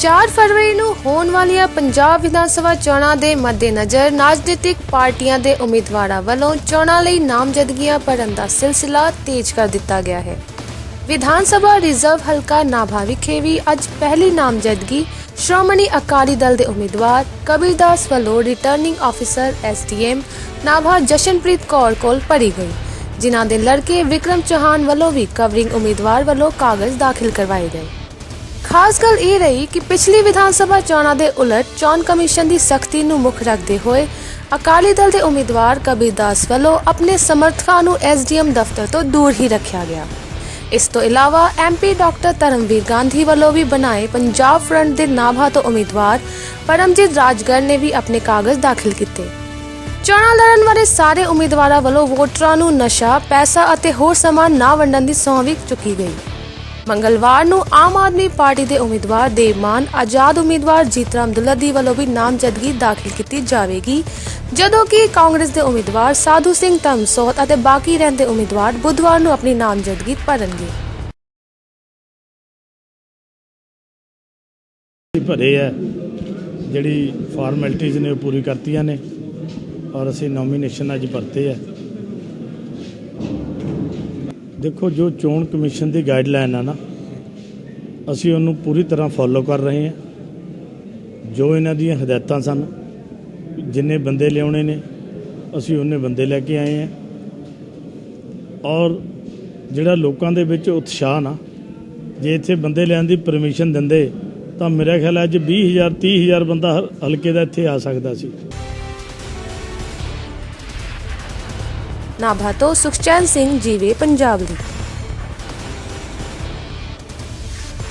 4 ਫਰਵਰੀ ਨੂੰ ਹੋਣ ਵਾਲੀਆਂ ਪੰਜਾਬ ਵਿਧਾਨ ਸਭਾ ਚੋਣਾਂ ਦੇ ਮੱਦੇਨਜ਼ਰ ਰਾਜਨੀਤਿਕ ਪਾਰਟੀਆਂ ਦੇ ਉਮੀਦਵਾਰਾਂ ਵੱਲੋਂ ਚੋਣਾਂ ਲਈ ਨਾਮਜ਼ਦਗੀਆਂ ਭਰਨ ਦਾ ਸਿਲਸਿਲਾ ਤੇਜ਼ ਕਰ ਦਿੱਤਾ ਗਿਆ ਹੈ। ਵਿਧਾਨ ਸਭਾ ਰਿਜ਼ਰਵ ਹਲਕਾ ਨਾਭਾ ਵਿਖੇ ਵੀ ਅੱਜ ਪਹਿਲੀ ਨਾਮਜ਼ਦਗੀ ਸ਼੍ਰੋਮਣੀ ਅਕਾਲੀ ਦਲ ਦੇ ਉਮੀਦਵਾਰ ਕਬੀਰਦਾਸ ਵੱਲੋਂ returning officer SDM Nabha Jashanpreet Kaur ਕੋਲ ਭਰੀ ਗਈ, ਜਿਨ੍ਹਾਂ ਦੇ ਲੜਕੇ ਵਿਕਰਮ ਚੌਹਾਨ ਵੱਲੋਂ ਵੀ ਕਵਰਿੰਗ ਉਮੀਦਵਾਰ ਵੱਲੋਂ ਕਾਗਜ਼ ਦਾਖਲ ਕਰਵਾਏ ਗਏ। ਖਾਸ ਗੱਲ ਇਹ ਰਹੀ ਕਿ ਪਿਛਲੀ ਵਿਧਾਨ ਸਭਾ ਚੋਣਾਂ ਦੇ ਉਲਟ ਚੋਣ ਕਮਿਸ਼ਨ ਦੀ ਸਖਤੀ ਨੂੰ ਮੁੱਖ ਰੱਖਦੇ ਹੋਏ ਅਕਾਲੀ ਦਲ ਦੇ ਉਮੀਦਵਾਰ ਕਬੀਰਦਾਸ ਵੱਲੋਂ ਆਪਣੇ ਸਮਰਥਕਾਂ ਨੂੰ ਐਸਡੀਐਮ ਦਫ਼ਤਰ ਤੋਂ ਦੂਰ ਹੀ ਰੱਖਿਆ ਗਿਆ। ਇਸ ਤੋਂ ਇਲਾਵਾ ਐਮਪੀ ਡਾਕਟਰ ਧਰਮਵੀਰ ਗਾਂਧੀ ਵੱਲੋਂ ਵੀ ਬਣਾਏ ਪੰਜਾਬ ਫਰੰਟ ਦੇ ਨਾਭਾ ਤੋਂ ਉਮੀਦਵਾਰ ਪਰਮਜੀਤ ਰਾਜਗੜ ਨੇ ਵੀ ਆਪਣੇ ਕਾਗਜ਼ ਦਾਖਲ ਕੀਤੇ। ਚੋਣਾਂ ਲੜਨ ਵਾਲੇ ਸਾਰੇ ਉਮੀਦਵਾਰਾਂ ਵੱਲੋਂ ਵੋਟਰਾਂ ਨੂੰ ਨਸ਼ਾ, ਪੈਸਾ ਅਤੇ ਹੋਰ ਸਮਾਨ ਨਾ ਵੰਡਣ ਦੀ ਸਹੁੰ ਵੀ ਚੁੱਕੀ ਗਈ। ਮੰਗਲਵਾਰ ਨੂੰ ਆਮ ਆਦਮੀ ਪਾਰਟੀ ਦੇ ਉਮੀਦਵਾਰ ਦੇਵਮਾਨ ਆਜ਼ਾਦ ਉਮੀਦਵਾਰ ਜੀਤਰਾਮ ਦੁਲੱਦੀ ਵੱਲੋਂ ਵੀ ਨਾਮਜ਼ਦਗੀ ਦਾਖਲ ਕੀਤੀ ਜਾਵੇਗੀ। ਜਦੋਂ ਕਿ ਕਾਂਗਰਸ ਦੇ ਉਮੀਦਵਾਰ ਸਾਧੂ ਸਿੰਘ ਧਰਮਸੋਤ ਅਤੇ ਬਾਕੀ ਰਹਿੰਦੇ ਉਮੀਦਵਾਰ ਬੁੱਧਵਾਰ ਨੂੰ ਆਪਣੀ ਨਾਮਜ਼ਦਗੀ ਭਰਨਗੇ। ਭਰੇ ਆ, ਜਿਹੜੀ ਫਾਰਮੈਲਿਟੀਜ਼ ਨੇ ਉਹ ਪੂਰੀ ਕਰਤੀਆਂ ਨੇ, ਔਰ ਅਸੀਂ ਨੋਮੀਨੇਸ਼ਨ ਅੱਜ ਭਰਤੇ ਆ। ਦੇਖੋ, ਜੋ ਚੋਣ ਕਮਿਸ਼ਨ ਦੀ ਗਾਈਡਲਾਈਨ ਆ ਨਾ, ਅਸੀਂ ਉਹਨੂੰ ਪੂਰੀ ਤਰ੍ਹਾਂ ਫੋਲੋ ਕਰ ਰਹੇ ਹਾਂ। ਜੋ ਇਹਨਾਂ ਦੀਆਂ ਹਦਾਇਤਾਂ ਸਨ, ਜਿੰਨੇ ਬੰਦੇ ਲਿਆਉਣੇ ਨੇ, ਅਸੀਂ ਉਹਨੇ ਬੰਦੇ ਲੈ ਕੇ ਆਏ ਹਾਂ। ਔਰ ਜਿਹੜਾ ਲੋਕਾਂ ਦੇ ਵਿੱਚ ਉਤਸ਼ਾਹ ਨਾ, ਜੇ ਇੱਥੇ ਬੰਦੇ ਲੈਣ ਦੀ ਪਰਮਿਸ਼ਨ ਦਿੰਦੇ, ਤਾਂ ਮੇਰਾ ਖਿਆਲ ਹੈ ਅੱਜ 20000 30000 ਬੰਦਾ ਹਰ ਹਲਕੇ ਦਾ ਇੱਥੇ ਆ ਸਕਦਾ ਸੀ। ਨਾਭਾ ਤੋਂ ਸੁਖਚੈਨ ਸਿੰਘ ਜੀਵੇ ਪੰਜਾਬ ਲਈ